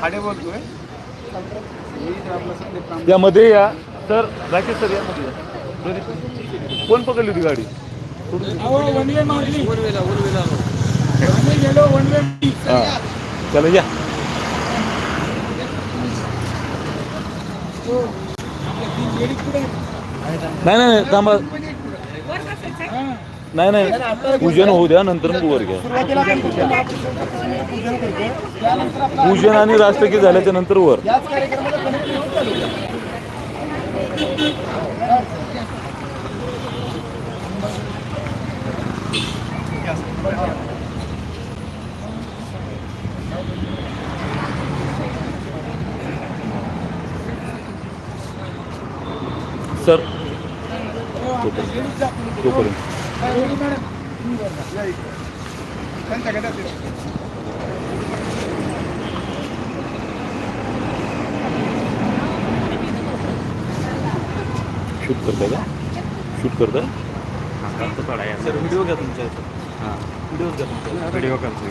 खाडे बोलतोय. यामध्ये या. सर राकेश सर यामध्ये या. कोण पकडली होती गाडी? हा. चला या. नाही नाही नाही, थांबा. नाही नाही. पूजन होऊ द्या नंतर मग वर घ्या. पूजन आणि राष्ट्रगीत झाल्याच्यानंतर वर. याच कार्यक्रमाला कनेक्ट होऊन चालू आहे. सर तोपर्यंत तोपर्यंत. शूट करताय का? शूट करताय? सर व्हिडिओ घ्या तुमच्या हां. व्हिडिओ घ्या तुमच्या व्हिडिओ करतो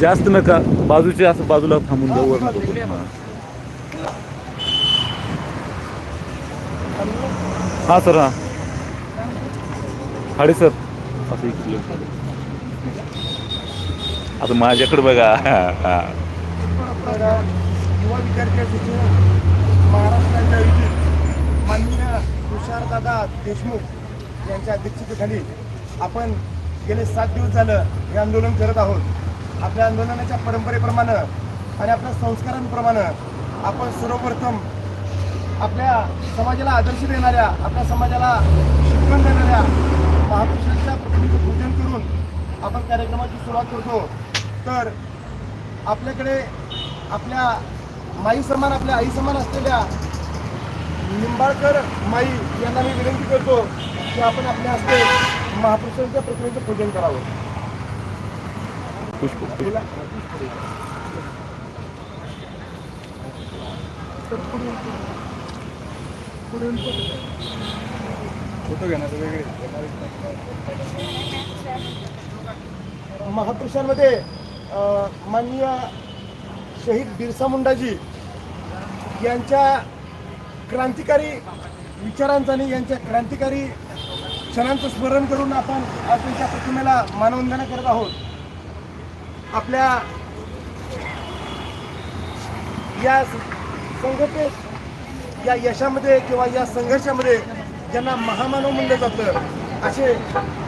जास्त नका. बाजूचे असं बाजूला थांबून जाऊ हा. सर हा. हाडे सर. असं किलो आता माझ्याकडे बघा. युवा महाराष्ट्राच्या युतीत माननीय तुषारदादा देशमुख यांच्या अध्यक्षतेखाली आपण गेले सात दिवस झालं हे आंदोलन करत आहोत. आपल्या आंदोलनाच्या परंपरेप्रमाणे आणि आपल्या संस्कारांप्रमाणे आपण सर्वप्रथम आपल्या समाजाला आदर्श देणाऱ्या आपल्या समाजाला शिकवण देणाऱ्या महापुरुषांच्या प्रतिमेचं पूजन करून आपण कार्यक्रमाची सुरुवात करतो. तर आपल्याकडे आपल्या माई समान आपल्या आई समान असलेल्या निंबाळकर माई यांना मी विनंती करतो. की आपण आपल्या हस्ते महापुरुषांच्या प्रतिमेचं पूजन करावं. फोटो. घेण्याचं वेगळे. महापुरुषांमध्ये माननीय शहीद बिरसा मुंडाजी यांच्या क्रांतिकारी विचारांचं आणि यांच्या क्रांतिकारी क्षणांचं स्मरण करून आपण आज त्यांच्या प्रतिमेला मानवंदना करत आहोत. आपल्या या संघटनेत या यशामध्ये किंवा या संघर्षामध्ये ज्यांना महामानव म्हणलं जातं असे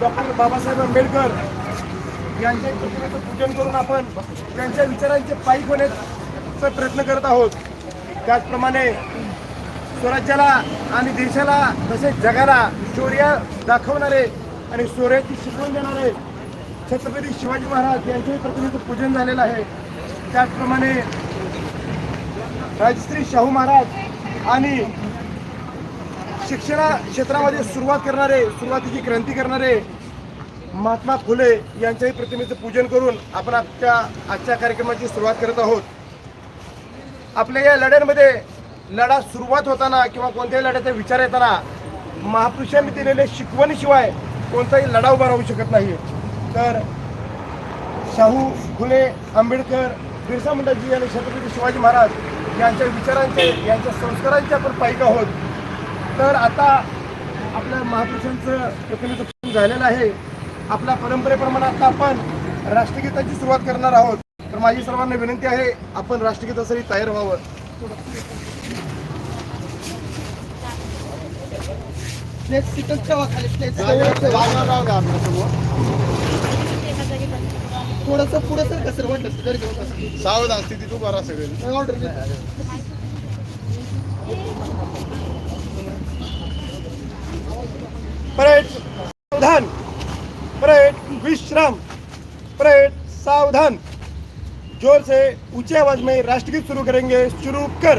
डॉक्टर बाबासाहेब आंबेडकर यांच्या प्रतिमेचं पूजन करून आपण त्यांच्या विचारांचे पायी होण्याचा प्रयत्न करत आहोत. त्याचप्रमाणे स्वराज्याला आणि देशाला तसेच जगाला शौर्य दाखवणारे आणि शौर्याची शिकवण देणारे छत्रपती शिवाजी महाराज यांच्याही प्रतिमेचं पूजन झालेलं आहे. त्याचप्रमाणे राजश्री शाहू महाराज आणि शिक्षणा क्षेत्रामध्ये सुरुवात करणारे सुरुवातीची क्रांती करणारे महात्मा फुले यांच्याही प्रतिमेचं पूजन करून आपण आजच्या आजच्या कार्यक्रमाची सुरुवात करत आहोत. आपल्या या लढ्यांमध्ये लढा सुरुवात होताना किंवा कोणत्याही लढ्याचा विचार येताना महापुरुषांनी दिलेल्या शिकवणीशिवाय कोणताही लढा उभा राहू शकत नाही. तर शाहू फुले आंबेडकर बिरसा मुंडाजी आणि छत्रपती शिवाजी महाराज यांच्या विचारांचे यांच्या संस्कारांचे आपण पायिक आहोत. तर आता आपल्या महापुरुषांचं प्रतिनिधित्व झालेलं आहे. आपल्या परंपरेप्रमाणे आता आपण राष्ट्रगीताची सुरुवात करणार आहोत. तर माझी सर्वांना विनंती आहे आपण राष्ट्रगीतासाठी तयार व्हावं. थोडस पुढे सर कसं वाटलं सावधान स्थिती तू करा सगळे. ऑर्डर परेड सावधान. परेड विश्राम. परेड सावधान. जोर से ऊंचे आवाज में राष्ट्रगीत शुरू करेंगे. शुरू कर.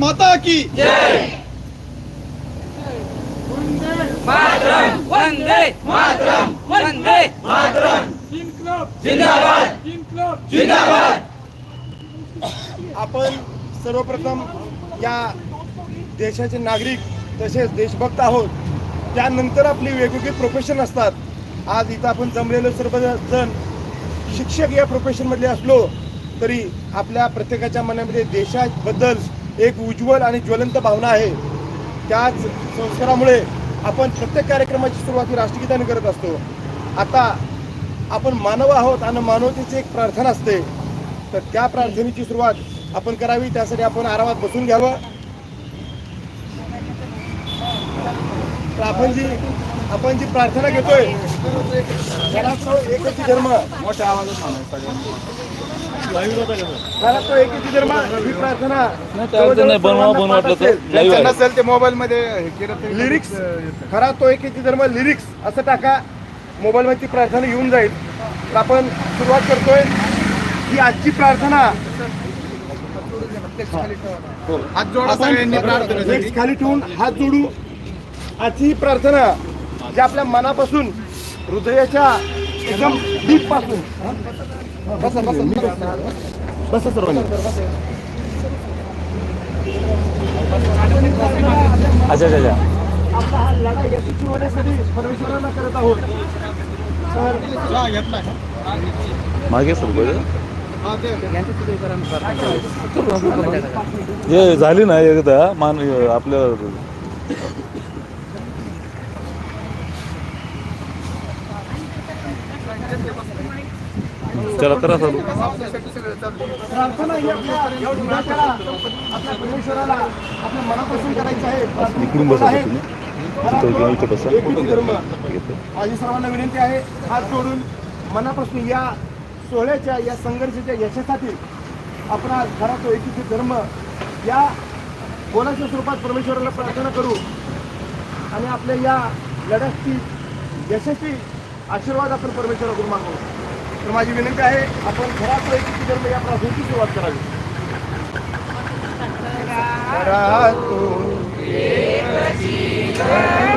माता की मातरम वंदे मातरम वंदे मातरम जिंदाबाद जिंदाबाद आपण सर्वप्रथम या देशाचे नागरिक तसेच देशभक्त आहोत. त्यानंतर आपली वेगवेगळी प्रोफेशन असतात. आज इथं आपण जमलेलो सर्वजण शिक्षक या प्रोफेशनमधले असलो तरी आपल्या प्रत्येकाच्या मनामध्ये देशाबद्दल एक उज्ज्वल आणि ज्वलंत भावना आहे. त्याच संस्कारामुळे आपण प्रत्येक कार्यक्रमाची सुरुवात ही राष्ट्रगीताने करत असतो. आता आपण मानव आहोत आणि मानवतेची एक प्रार्थना असते. तर त्या प्रार्थनेची सुरुवात आपण करावी त्यासाठी आपण आरामात बसून घ्यावं. तर आपण जी आपण जी प्रार्थना घेतोय तो एकच धर्म मोठ्या आवाजात घरात तो एकच धर्म ही प्रार्थना. नसेल ते मोबाईल मध्ये लिरिक्स. खरा तो एक धर्म लिरिक्स. असं टाका. मोबाईल मध्ये ती प्रार्थना येऊन जाईल. तर आपण सुरुवात करतोय. ही आजची प्रार्थना. हात जोडा सगळ्यांनी प्रार्थना खाली ठेवून हात जोडू. आजची ही प्रार्थना जी आपल्या मनापासून हृदयाच्या एकदम डीपपासून बसा. बसा. बसा सर्वांनी. अच्छा अच्छा अच्छा. आपला हा लढा यशस्वी होण्यासाठी परमेश्वरांना करत आहोत. तर मागे सर हे झाली ना एकदा मान आपल्या चला करा चालू इकडून बसा. तुम्ही. इथं बसा. माझी सर्वांना विनंती आहे हात जोडून मनापासून या सोहळ्याच्या या संघर्षाच्या यशासाठी आपण आज घरात तो एकीचे धर्म या बोलाच्या स्वरूपात परमेश्वराला प्रार्थना करू आणि आपल्या या लढ्याची यशस्वी आशीर्वाद आपण परमेश्वराकडून मागू. तर माझी विनंती आहे आपण घरात तो एकीचे धर्म या प्रार्थनेची सुरुवात करावी. जगाला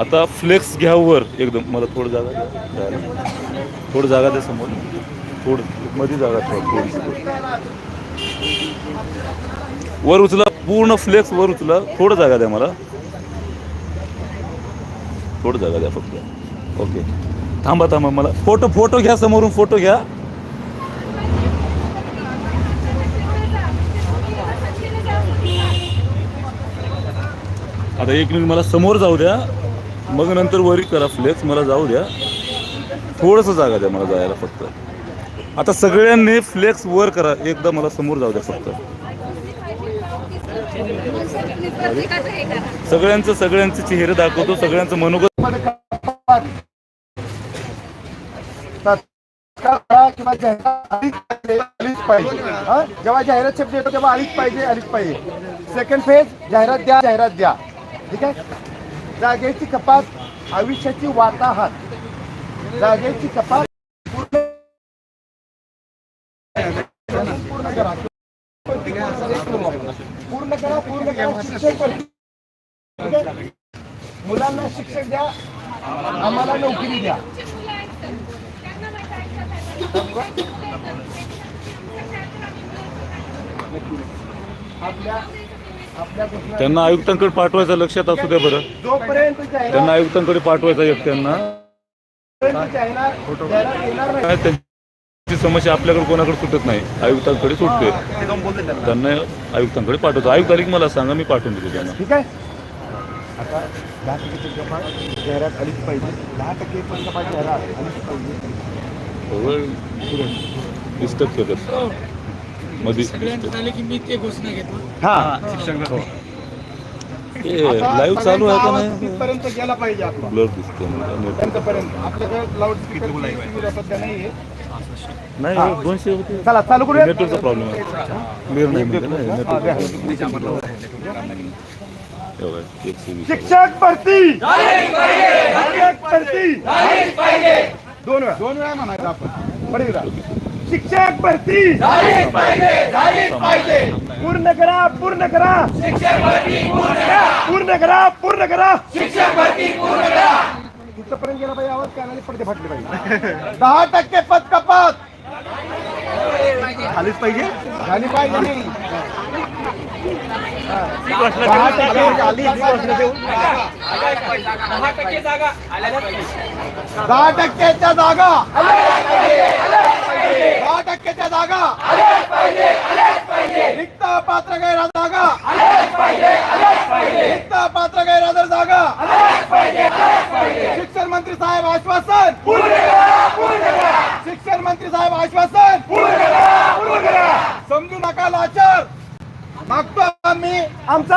आता फ्लेक्स घ्या वर एकदम. मला थोडं जागा द्या. थोडं जागा द्या समोर. थोडं मध्ये जागा थोडी थोडीशी वर उचला पूर्ण फ्लेक्स वर उचला. थोडं जागा द्या मला. थोडं जागा द्या फक्त. ओके. थांबा थांबा मला फोटो फोटो घ्या समोरून फोटो घ्या. आता एक मिनिट मला समोर जाऊ द्या. मग नंतर वरी करा फ्लेक्स मला जाऊ द्या. थोडंसं जागा द्या मला जायला फक्त. आता सगळ्यांनी फ्लेक्स वर करा. एकदा मला समोर जाऊ द्या फक्त. सगळ्यांचं सगळ्यांचे चेहरे दाखवतो सगळ्यांचं मनोगत किंवा जाहिरात जेव्हा जाहिरात शब्द येतो तेव्हा आलीच पाहिजे आलीच पाहिजे. सेकंड फेज जाहिरात द्या जाहिरात द्या. ठीक आहे? जागेची कपात आयुष्याची वाताहत. जागेची कपात पूर्ण करा. पूर्ण करा पूर्ण करा. आहे? मुलांना शिक्षण द्या. आम्हाला नोकरी द्या. आपल्या त्यांना आयुक्तांकडे पाठवायचं लक्षात असू द्या बरं. जोपर्यंत त्यांना आयुक्तांकडे पाठवायचं एक त्यांना. समस्या आपल्याकडे कोणाकडे सुटत नाही. आयुक्तांकडे सुटते. त्यांना आयुक्तांकडे पाठवतो. आयुक्त आली की मला सांगा मी पाठवून देतो त्यांना. ठीक आहे. आता दहा आलीच पाहिजे. दहा टक्के पण आलीच पाहिजे. मध्ये घेतो लाईव्ह चालू आहे का नाही? तिथपर्यंत गेला पाहिजे आपला. ब्लर दिसतो आपल्याकडे लाऊड स्पीकर नाहीये. नाही दोनशे होते चला चालू करूया. नेटवर्कचा प्रॉब्लेम आहे. क्लिअर नाही म्हणते ना नेटवर्क एवढं आहे, एकशे वीस. शिक्षक भरती! शिक्षक भरती! दोन वेळा. दोन वेळा म्हणायचं आपण. बरे शिक्षक भरती! पूर्ण करा पूर्ण करा. पूर्ण करा पूर्ण करा. इथपर्यंत गेला पाहिजे आवाज कानाने पडते फाटले पाहिजे. दहा टक्के पद कपात. झालीच पाहिजे? झाली पाहिजे नाही. दहा टक्के झाली दहा टक्के जागा. दहा टक्क्याच्या जागा. दहा टक्क्याच्या जागा. रिक्त पात्र गैर जागा रिक्त पात्र गैरहजर जागा. शिक्षण मंत्री साहेब आश्वासन. शिक्षण मंत्री साहेब आश्वासन. समजू नका लाचार. मागतो आम्ही. आमचा